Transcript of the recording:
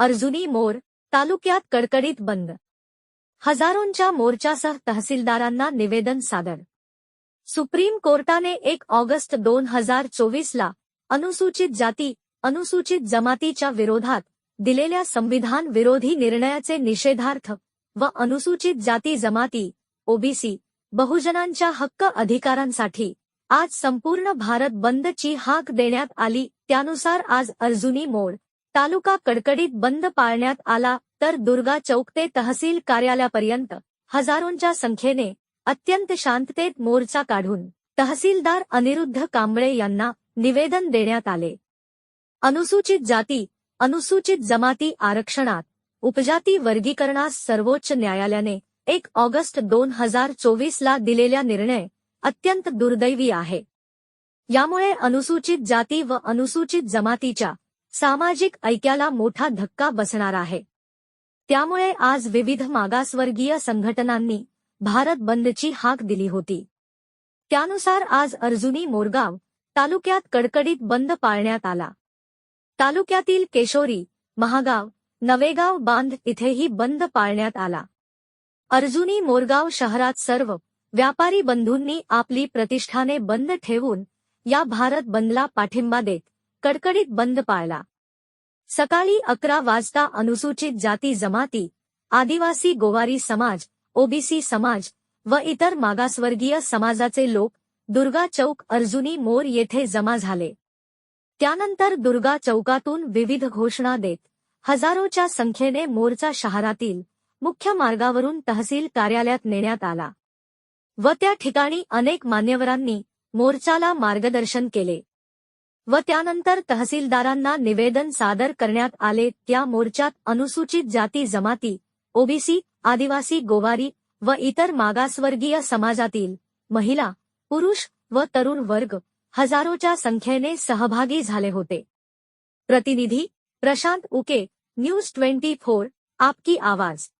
अर्जुनी मोर तालुक्यात कडकडीत बंद. हजारोंच्या मोर्चासह तहसीलदारांना निवेदन सादर. सुप्रीम कोर्टाने एक ऑगस्ट दोन हजार चोवीसला अनुसूचित जाती अनुसूचित जमातीच्या विरोधात दिलेल्या संविधान विरोधी निर्णयाचे निषेधार्थ व अनुसूचित जाती जमाती ओबीसी बहुजनांच्या हक्क अधिकारांसाठी आज संपूर्ण भारत बंदची हाक देण्यात आली त्यानुसार आज अर्जुनी मोड तालुका कडकडीत बंद पाळण्यात आला तर दुर्गा चौक ते तहसील कार्यालयापर्यंत हजारोंच्या संख्येने अत्यंत शांततेत मोर्चा काढून तहसीलदार अनिरुद्ध कांबळे यांना निवेदन देण्यात आले. अनुसूचित जाती अनुसूचित जमाती आरक्षणात उपजाती वर्गीकरणास सर्वोच्च न्यायालयाने एक ऑगस्ट दोन हजार चोवीसला दिलेला निर्णय अत्यंत दुर्दैवी आहे. यामुळे अनुसूचित जाती व अनुसूचित जमातीच्या सामाजिक ऐक्याला मोठा धक्का बसणार आहे. त्यामुळे आज विविध मागासवर्गीय संघटनांनी भारत बंदची हाक दिली होती. त्यानुसार आज अर्जुनी मोरगाव तालुक्यात कडकडीत बंद पाळण्यात आला. तालुक्यातील केशोरी महागाव नवेगाव बांध इथेही बंद पाळण्यात आला. अर्जुनी मोरगाव शहरात सर्व व्यापारी बंधूंनी आपली प्रतिष्ठाने बंद ठेवून या भारत बंदला पाठिंबा देत कडकडीत बंद पाळला. सकाळी अकरा वाजता अनुसूचित जाती जमाती आदिवासी गोवारी समाज ओबीसी समाज व इतर मागासवर्गीय समाजाचे लोक दुर्गा चौक अर्जुनी मोर येथे जमा झाले. त्यानंतर दुर्गा चौकातून विविध घोषणा देत हजारोच्या संख्येने मोर्चा शहरातील मुख्य मार्गावरून तहसील कार्यालयात नेण्यात आला. व त्या ठिकाणी अनेक मान्यवरांनी मोर्चाला मार्गदर्शन केले. व त्यानंतर तहसीलदारांना निवेदन सादर करण्यात आले. त्या मोर्चात अनुसूचित जाती जमाती ओबीसी आदिवासी गोवारी व इतर मागासवर्गीय समाजातील महिला पुरुष व तरुण वर्ग हजारोच्या संख्येने सहभागी झाले होते. प्रतिनिधी Prashant Uke news twenty four आपकी आवाज.